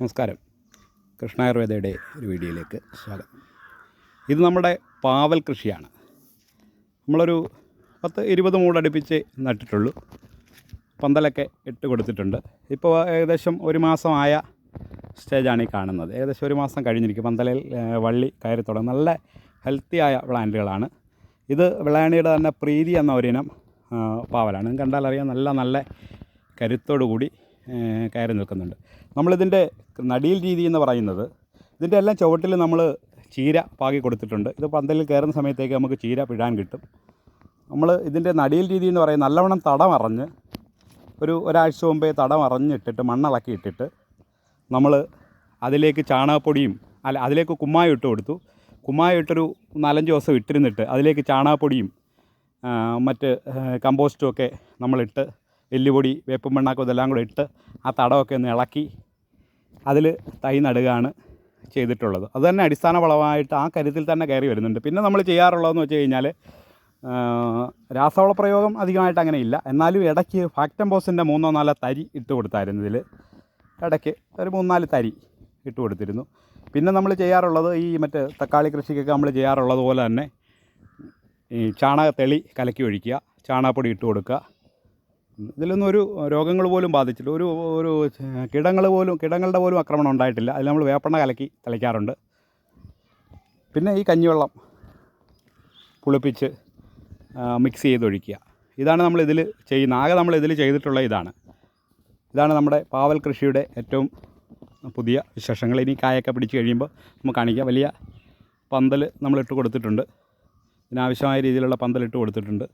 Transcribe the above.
നമസ്കാരം. കൃഷ്ണായുർവേദയുടെ ഒരു വീഡിയോയിലേക്ക് സ്വാഗതം. ഇത് നമ്മുടെ പാവൽ കൃഷിയാണ്. നമ്മളൊരു പത്ത് ഇരുപത് മൂടടുപ്പിച്ച് നട്ടിട്ടുള്ളൂ. പന്തലൊക്കെ ഇട്ട് കൊടുത്തിട്ടുണ്ട്. ഇപ്പോൾ ഏകദേശം ഒരു മാസമായ സ്റ്റേജാണ് ഈ കാണുന്നത്. ഏകദേശം ഒരു മാസം കഴിഞ്ഞിരിക്കും. പന്തലിൽ വള്ളി കയറി തുടങ്ങും. നല്ല ഹെൽത്തിയായ പ്ലാന്റുകളാണ്. ഇത് വിളയാണിയുടെ തന്നെ പ്രീതി എന്ന ഒരിനം പാവലാണ്. കണ്ടാൽ അറിയാം നല്ല നല്ല കരുത്തോടു കൂടി കയറി നിൽക്കുന്നുണ്ട്. നമ്മളിതിന്റെ നടിയിൽ രീതി എന്ന് പറയുന്നത് ഇതിന്റെ എല്ലാം ചുവട്ടിൽ നമ്മൾ ചീര പാകി കൊടുത്തിട്ടുണ്ട്. ഇത് പന്തലിൽ കയറുന്ന സമയത്തേക്ക് നമുക്ക് ചീര പിഴാൻ കിട്ടും. നമ്മൾ ഇതിന്റെ നടിയിൽ രീതി എന്ന് പറയുന്നത് നല്ലവണ്ണം തടം തടമറിഞ്ഞ് ഒരു ഒരാഴ്ച മുമ്പേ തടമറിഞ്ഞിട്ടിട്ട് മണ്ണിളക്കി ഇട്ടിട്ട് നമ്മൾ അതിലേക്ക് ചാണകപ്പൊടിയും അല്ല അതിലേക്ക് കുമ്മായം ഇട്ട് കൊടുത്തു. കുമ്മായം ഇട്ടൊരു നാലഞ്ച് ദിവസം ഇട്ടിരുന്നിട്ട് അതിലേക്ക് ചാണകപ്പൊടിയും മറ്റ് കമ്പോസ്റ്റും ഒക്കെ നമ്മളിട്ട് എല്ലുപൊടി വേപ്പും മണ്ണാക്കും ഇതെല്ലാം കൂടെ ഇട്ട് ആ തടമൊക്കെ ഒന്ന് ഇളക്കി അതിൽ തൈ നടുകയാണ് ചെയ്തിട്ടുള്ളത്. അത് തന്നെ അടിസ്ഥാന വളമായിട്ട് ആ കരുത്തിൽ തന്നെ കയറി വരുന്നുണ്ട്. പിന്നെ നമ്മൾ ചെയ്യാറുള്ളതെന്ന് വെച്ച് കഴിഞ്ഞാൽ രാസവള പ്രയോഗം അധികമായിട്ട് അങ്ങനെ ഇല്ല. എന്നാലും ഇടയ്ക്ക് ഫാക്ടംബോസിന്റെ മൂന്നോ നാലോ തരി ഇട്ട് കൊടുത്തായിരുന്നു ഇതിൽ. ഇടയ്ക്ക് ഒരു മൂന്നാൽ തരി ഇട്ട് കൊടുത്തിരുന്നു. പിന്നെ നമ്മൾ ചെയ്യാറുള്ളത് ഈ മറ്റ് തക്കാളി കൃഷിക്കൊക്കെ നമ്മൾ ചെയ്യാറുള്ളത് പോലെ തന്നെ ഈ ചാണകത്തെളി കലക്കി ഒഴിക്കുക ചാണകപ്പൊടി ഇട്ട് കൊടുക്കുക. ഇതിലൊന്നും ഒരു രോഗങ്ങൾ പോലും ബാധിച്ചില്ല ഒരു ഒരു കിടങ്ങൾ പോലും കിടങ്ങളുടെ പോലും ആക്രമണം ഉണ്ടായിട്ടില്ല. അതിൽ നമ്മൾ വേപ്പെണ്ണ കലക്കി തളിക്കാറുണ്ട്. പിന്നെ ഈ കഞ്ഞിവെള്ളം പുളിപ്പിച്ച് മിക്സ് ചെയ്തൊഴിക്കുക. ഇതാണ് നമ്മൾ ഇതിൽ ചെയ്യുന്ന ആകെ നമ്മൾ ഇതിൽ ചെയ്തിട്ടുള്ള ഇതാണ്. ഇതാണ് നമ്മുടെ പാവൽ കൃഷിയുടെ ഏറ്റവും പുതിയ വിശേഷങ്ങൾ. ഇനി കായൊക്കെ പിടിച്ച് കഴിയുമ്പോൾ നമുക്ക് കാണിക്കാം. വലിയ പന്തൽ നമ്മളിട്ട് കൊടുത്തിട്ടുണ്ട്. ഇതിനാവശ്യമായ രീതിയിലുള്ള പന്തലിട്ട് കൊടുത്തിട്ടുണ്ട്.